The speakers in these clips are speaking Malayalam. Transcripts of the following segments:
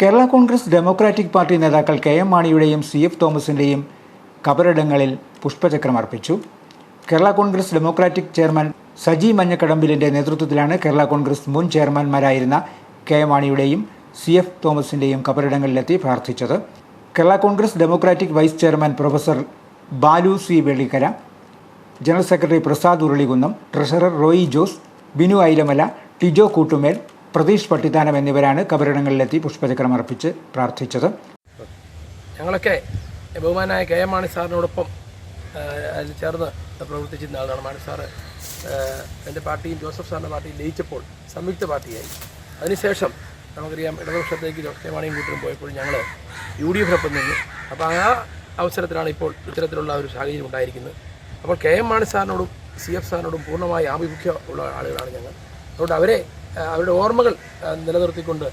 കേരള കോൺഗ്രസ് ഡെമോക്രാറ്റിക് പാർട്ടി നേതാക്കൾ കെ എം മാണിയുടെയും സി എഫ് തോമസിന്റെയും കബറിടങ്ങളിൽ പുഷ്പചക്രം അർപ്പിച്ചു. Kerala Congress Democratic chairman Saji മഞ്ഞക്കടമ്പിലിന്റെ നേതൃത്വത്തിലാണ് കേരള കോൺഗ്രസ് മുൻ ചെയർമാൻമാരായിരുന്ന കെ എം മാണിയുടെയും സി എഫ് തോമസിന്റെയും കബറിടങ്ങളിലെത്തി പ്രാർത്ഥിച്ചത്. Kerala Congress Democratic vice chairman professor Balu C Vellikkara general secretary Prasad Urulikunnam treasurer Roy Jose Binu Ailamala Tijo Koottumel Pratheesh Pattithanam എന്നിവരാണ് കബറിടങ്ങളിലെത്തി പുഷ്പചക്രം അർപ്പിച്ച് പ്രാർത്ഥിച്ചത്. ഞങ്ങളൊക്കെ ബഹുമാനായ കെ എം മാണി സാറിനോടൊപ്പം അതിൽ ചേർന്ന് പ്രവർത്തിച്ചിരുന്ന ആളാണ് മാണി സാറ്. എന്റെ പാർട്ടിയും ജോസഫ് സാറിന്റെ പാർട്ടിയും ലയിച്ചപ്പോൾ സംയുക്ത പാർട്ടിയായി. അതിനുശേഷം നമുക്കറിയാം ഇടതുപക്ഷത്തേക്ക് കെ മാണിയും കൂട്ടരും പോയപ്പോൾ ഞങ്ങൾ യു ഡി എഫിനൊപ്പം നിന്നു. അപ്പോൾ ആ അവസരത്തിലാണ് ഇപ്പോൾ ഇത്തരത്തിലുള്ള ഒരു സാഹചര്യം ഉണ്ടായിരിക്കുന്നത്. അപ്പോൾ കെ എം മാണി സാറിനോടും സി എഫ് സാറിനോടും പൂർണമായി ആഭിമുഖ്യമുള്ള ആളുകളാണ് ഞങ്ങൾ. അതുകൊണ്ട് അവരെ അവരുടെ ഓർമ്മകൾ നിലനിർത്തിക്കൊണ്ട്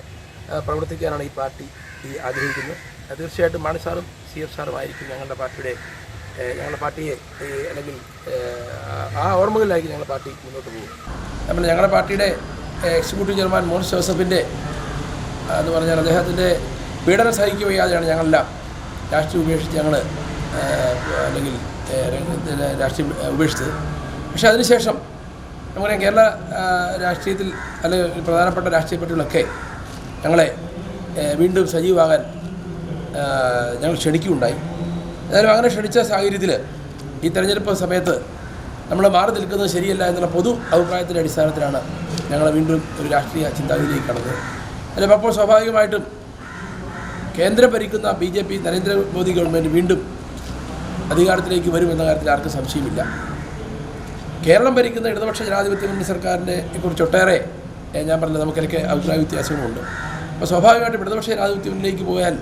പ്രവർത്തിക്കാനാണ് ഈ പാർട്ടി ഈ ആഗ്രഹിക്കുന്നത്. തീർച്ചയായിട്ടും മാണി സാറും സി എഫ് സാറുമായിരിക്കും ഞങ്ങളുടെ പാർട്ടിയുടെ ഞങ്ങളുടെ പാർട്ടിയെ അല്ലെങ്കിൽ ആ- ഓർമ്മകളിലായിരിക്കും ഞങ്ങളുടെ പാർട്ടി മുന്നോട്ട് പോകും നമ്മൾ ഞങ്ങളുടെ പാർട്ടിയുടെ എക്സിക്യൂട്ടീവ് ചെയർമാൻ മോൻസ് ജോസഫിന്റെ എന്ന് പറഞ്ഞാൽ അദ്ദേഹത്തിന്റെ പീഡനം സഹിക്കുകയാതെയാണ് ഞങ്ങളെല്ലാം രാഷ്ട്രീയം ഉപേക്ഷിച്ച് ഞങ്ങൾ അല്ലെങ്കിൽ രാഷ്ട്രീയം ഉപേക്ഷിച്ചത്. പക്ഷേ അതിനുശേഷം നമുക്കറിയാം കേരള രാഷ്ട്രീയത്തിൽ അല്ലെങ്കിൽ പ്രധാനപ്പെട്ട രാഷ്ട്രീയ പാർട്ടികളൊക്കെ ഞങ്ങളെ വീണ്ടും സജീവമാകാൻ ഞങ്ങൾ ക്ഷണിക്കുകയുണ്ടായി. എന്നാലും അങ്ങനെ ക്ഷണിച്ച സാഹചര്യത്തിൽ ഈ തെരഞ്ഞെടുപ്പ് സമയത്ത് നമ്മൾ മാറി നിൽക്കുന്നത് ശരിയല്ല എന്നുള്ള പൊതു അഭിപ്രായത്തിന്റെ അടിസ്ഥാനത്തിലാണ് ഞങ്ങൾ വീണ്ടും ഒരു രാഷ്ട്രീയ ചിന്താഗതിയിലേക്ക് കടന്നത്. അല്ലെങ്കിൽ അപ്പോൾ സ്വാഭാവികമായിട്ടും കേന്ദ്രം ഭരിക്കുന്ന B J P Narendra Modi government വീണ്ടും അധികാരത്തിലേക്ക് വരുമെന്ന കാര്യത്തിൽ ആർക്കും സംശയമില്ല. കേരളം ഭരിക്കുന്ന ഇടതുപക്ഷ ജനാധിപത്യ മുന്നണി സർക്കാരിനെ കുറിച്ച് ഒട്ടേറെ ഞാൻ പറഞ്ഞത് നമുക്കൊക്കെ അഭിപ്രായ വ്യത്യാസങ്ങളുണ്ട്. അപ്പോൾ സ്വാഭാവികമായിട്ടും ഇടതുപക്ഷ ജനാധിപത്യ മുന്നിലേക്ക് പോയാൽ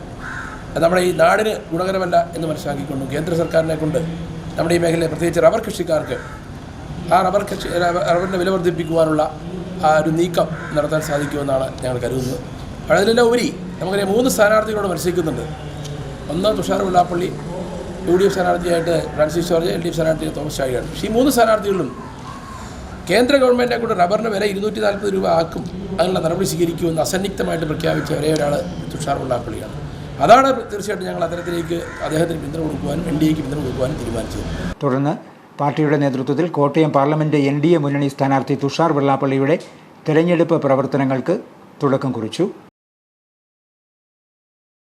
നമ്മുടെ ഈ നാടിന് ഗുണകരമല്ല എന്ന് മനസ്സിലാക്കിക്കൊണ്ടും കേന്ദ്ര സർക്കാരിനെ കൊണ്ട് നമ്മുടെ ഈ മേഖലയിൽ പ്രത്യേകിച്ച് റബ്ബർ കൃഷിക്കാർക്ക് ആ റബ്ബർ കൃഷി റബ്ബ- റബ്ബറിന്റെ വില വർദ്ധിപ്പിക്കുവാനുള്ള ആ ഒരു നീക്കം നടത്താൻ സാധിക്കുമെന്നാണ് ഞങ്ങൾ കരുതുന്നത്. അതിലെല്ലാം ഉപരി നമുക്കറിയാം മൂന്ന് സ്ഥാനാർത്ഥികളോട് മത്സരിക്കുന്നുണ്ട്. ഒന്ന് Thushar Vellappally U D F സ്ഥാനാർത്ഥിയായിട്ട് Francis George L D F സ്ഥാനാർത്ഥി തോമസ് ചാഴിയാണ്. ഈ മൂന്ന് സ്ഥാനാർത്ഥികളും കേന്ദ്ര ഗവൺമെന്റിനെ കൊണ്ട് റബ്ബറിന് വില ഇരുന്നൂറ്റി നാൽപ്പത് രൂപ ആക്കും. അതിനുള്ള നടപടി സ്വീകരിക്കുമെന്ന് അസന്നിഗ്ധമായിട്ട് പ്രഖ്യാപിച്ച ഒരേ ഒരാൾ തുഷാർ വെള്ളാപ്പള്ളിയാണ് അതാണ് തീർച്ചയായിട്ടും ഞങ്ങൾ അദ്ദേഹത്തിലേക്ക് അദ്ദേഹത്തിന് പിന്തുണ കൊടുക്കുവാനും എൻ ഡി എക്ക് പിന്തുണ കൊടുക്കുവാനും തീരുമാനിച്ചത്. തുടർന്ന് പാർട്ടിയുടെ നേതൃത്വത്തിൽ Kottayam parliament N D A മുന്നണി സ്ഥാനാർത്ഥി തുഷാർ വെള്ളാപ്പള്ളിയുടെ തെരഞ്ഞെടുപ്പ് പ്രവർത്തനങ്ങൾക്ക് തുടക്കം കുറിച്ചു.